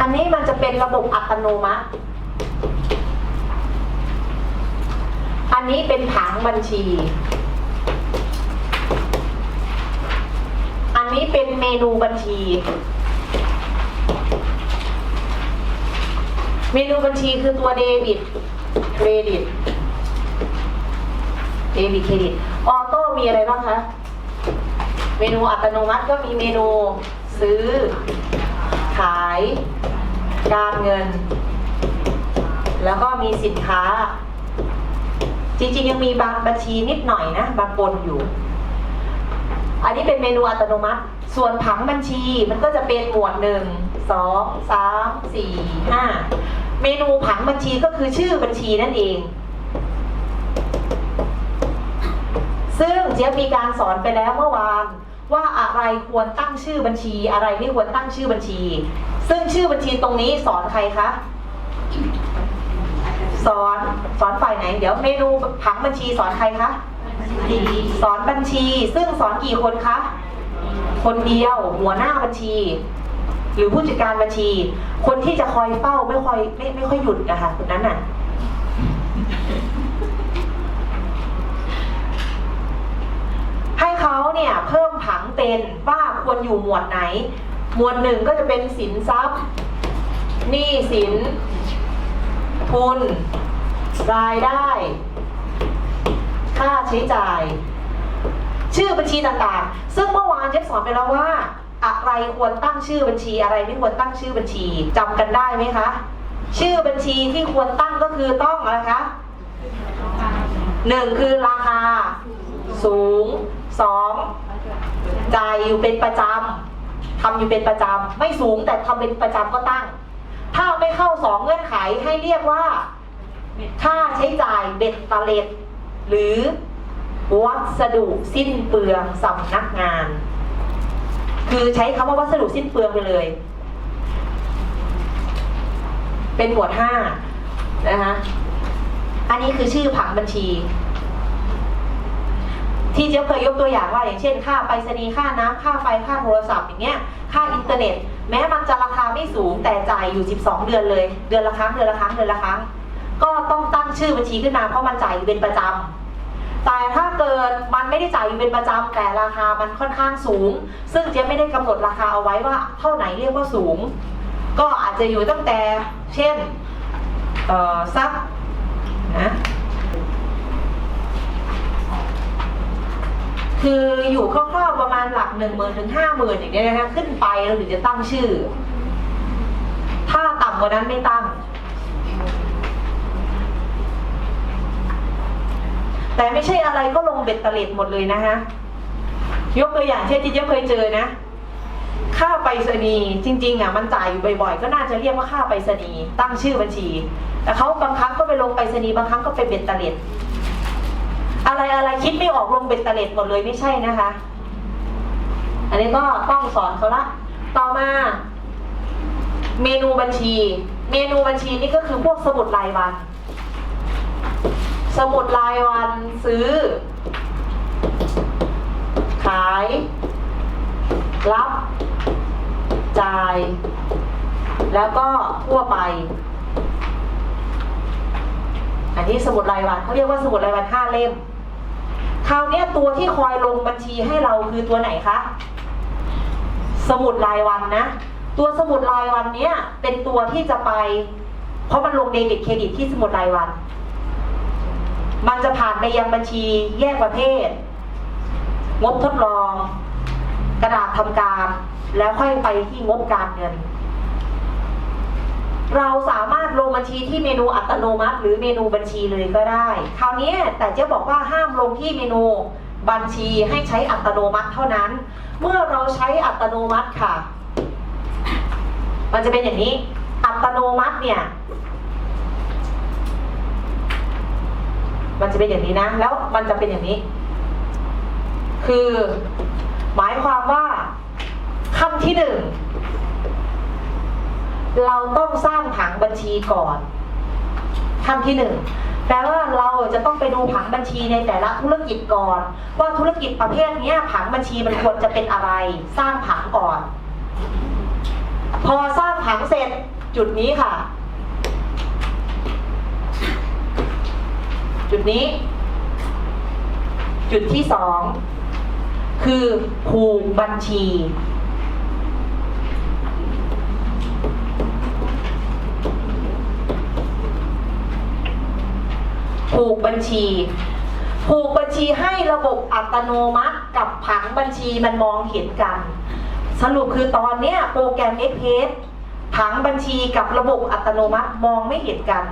อันนี้มันจะเป็นระบบอัตโนมัติ อันนี้เป็นผังบัญชี อันนี้เป็นเมนูบัญชี เมนูบัญชีคือตัวเดบิตเครดิตเดบิตเครดิต ออโต้มีอะไรบ้างคะ เมนูอัตโนมัติก็มีเมนูซื้อ ขาย การเงิน แล้วก็มีสินค้า จริงๆ ยังมีบางบัญชีนิดหน่อยนะ บางปนอยู่ อันนี้เป็นเมนูอัตโนมัติ ส่วนผังบัญชีมันก็จะเป็นหมวดหนึ่งสองสามสี่ห้าเมนูผังบัญชีก็คือชื่อบัญชีนั่นเอง ซึ่งเจี๊ยบมีการสอนไปแล้วเมื่อวาน ว่าอะไรควรตั้งชื่อบัญชี อะไรไม่ควรตั้งชื่อบัญชี ซึ่งชื่อบัญชีตรงนี้สอนใครคะสอนสอนฝ่ายไหน เดี๋ยวเมนูผังบัญชีสอนใครคะสอนบัญชี ซึ่งสอนกี่คนคะคนเดียวหัวหน้าบัญชี หรือผู้จัดการบัญชี คนที่จะคอยเฝ้าไม่ค่อยไม่ไม่ค่อยหยุดนะคะคนนั้นน่ะ ให้เขาเนี่ยเพิ่ม ผังเป็นว่าควรอยู่หมวดไหน หมวดหนึ่งก็จะเป็นสินทรัพย์หนี้สิน ทุน รายได้ ค่าใช้จ่าย ชื่อบัญชีต่างๆ ซึ่งเมื่อวานเจ๊สอนไปแล้วว่า อะไรควรตั้งชื่อบัญชีอะไรไม่ควรตั้งชื่อบัญชีจำกันได้ไหมคะ ชื่อบัญชีที่ควรตั้งก็คือต้องอะไรคะหนึ่งคือราคาสูงสอง จ่ายอยู่เป็นประจำทำอยู่เป็นประจำไม่สูงแต่ทำเป็นประจำก็ตั้ง ถ้าไม่เข้าสองเงื่อนไขให้เรียกว่า ค่าใช้จ่ายเบ็ดเตล็ดหรือวัสดุสิ้นเปลืองสำนักงาน คือใช้คำว่าวัสดุสิ้นเปลืองไปเลย เป็นหมวดห้านะคะอันนี้คือชื่อผังบัญชี ที่เจ๊เคยยกตัวอย่างว่าอย่างเช่น ค่าไปรษณีย์ค่าน้ำค่าไฟค่าโทรศัพท์อย่างเงี้ยค่าอินเทอร์เน็ต แม้มันจะราคาไม่สูงแต่จ่ายอยู่ 12 เดือนเลย เดือนละครั้งเดือนละครั้งเดือนละครั้ง ก็ต้องตั้งชื่อบัญชีขึ้นมาเพราะมันจ่ายเป็นประจำแต่ถ้าเกิดมันไม่ได้จ่ายอยู่เป็นประจำแต่ราคามันค่อนข้างสูง ซึ่งเจ๊ไม่ได้กำหนดราคาเอาไว้ว่าเท่าไหนเรียกว่าสูง ก็อาจจะอยู่ตั้งแต่เช่นสักนะ คืออยู่คร่าวๆประมาณหลักหนึ่งหมื่นถึงห้าหมื่นอย่างเงี้ยนะคะขึ้นไปเราถึงจะตั้งชื่อ ถ้าต่ำกว่านั้นไม่ตั้ง แต่ไม่ใช่อะไรก็ลงเบ็ดเล็ดหมดเลยนะคะยกตัวอย่างเช่นที่เจ๊เคยเจอนะ ค่าไปรษณีย์จริง ๆอะมันจ่ายอยู่บ่อยๆ ก็น่าจะเรียกว่าค่าไปรษณีย์ตั้งชื่อบัญชี แต่เขาบางครั้งก็ไปลงไปรษณีย์บางครั้งก็ไปเบ็ดเล็ด อะไรอะไรคิดไม่ออกลงเบ็ดเล็ดหมดเลยไม่ใช่นะคะ อันนี้ก็ต้องสอนเขาละ ต่อมา เมนูบัญชี เมนูบัญชีนี่ก็คือพวกสมุดรายวัน สมุดรายวันซื้อ ขาย รับ จ่าย แล้วก็ทั่วไปอันนี้สมุดรายวันเขาเรียกว่าสมุดรายวันห้าเล่ม คราวนี้ตัวที่คอยลงบัญชีให้เราคือตัวไหนคะ สมุดรายวันนะ ตัวสมุดรายวันเนี้ยเป็นตัวที่จะไป เพราะมันลงเดบิตเครดิตที่สมุดรายวัน มันจะผ่านไปยังบัญชีแยกประเภท งบทดลอง กระดาษทำการ แล้วค่อยไปที่งบการเงิน เราสามารถลงบัญชีที่เมนูอัตโนมัติ หรือเมนูบัญชีเลยก็ได้ คราวนี้แต่เจ๊บอกว่าห้ามลงที่เมนูบัญชีให้ใช้อัตโนมัติเท่านั้น เมื่อเราใช้อัตโนมัติค่ะ มันจะเป็นอย่างนี้ อัตโนมัติเนี่ย มันจะเป็นอย่างนี้นะ แล้วมันจะเป็นอย่างนี้ คือ หมายความว่าขั้นที่หนึ่ง เราต้องสร้างผังบัญชีก่อนขั้นที่หนึ่งแปลว่าเราจะต้องไปดูผังบัญชีในแต่ละธุรกิจก่อน ว่าธุรกิจประเภทนี้ผังบัญชีมันควรจะเป็นอะไร สร้างผังก่อน พอสร้างผังเสร็จจุดนี้ค่ะ จุดนี้ จุดที่สองคือผูกบัญชี ผูกบัญชี ผูกบัญชีให้ระบบอัตโนมัติกับผังบัญชีมันมองเห็นกัน สรุปคือตอนเนี้ยโปรแกรม x อ s ผังบัญชีกับระบบอัตโนมัติมองไม่เห็นกัน